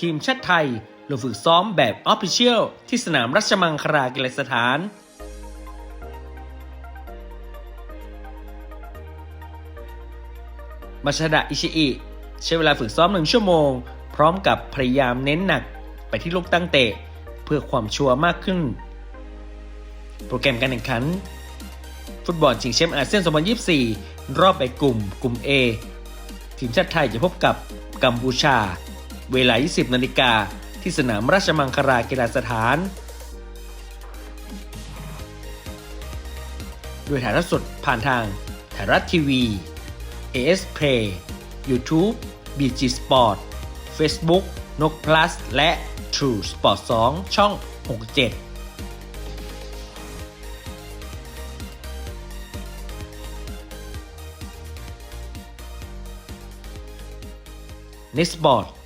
ทีมชาติไทย ลงฝึกซ้อมแบบออฟฟิเชียลที่สนามรัชมังคลากีฬาสถานมาชดะอิชิอิใช้เวลาฝึกซ้อมหนึ่งชั่วโมง พร้อมกับพยายามเน้นหนักไปที่ลูกตั้งเตะ เพื่อความชัวร์มากขึ้น โปรแกรมการแข่งขัน ฟุตบอลชิงแชมป์อาเซียน 2024 รอบแบ่งกลุ่ม กลุ่ม A ทีมชาติไทยจะพบกับกัมพูชา เวลา 20 นาฬิกา ที่สนามราชมังคลากีฬาสถานด้วยถ่ายทอดสดผ่านทางไทยรัฐทีวี AS Play YouTube BG Sport Facebook นก plus และ True Sport 2 ช่อง 67 n e t s p o r t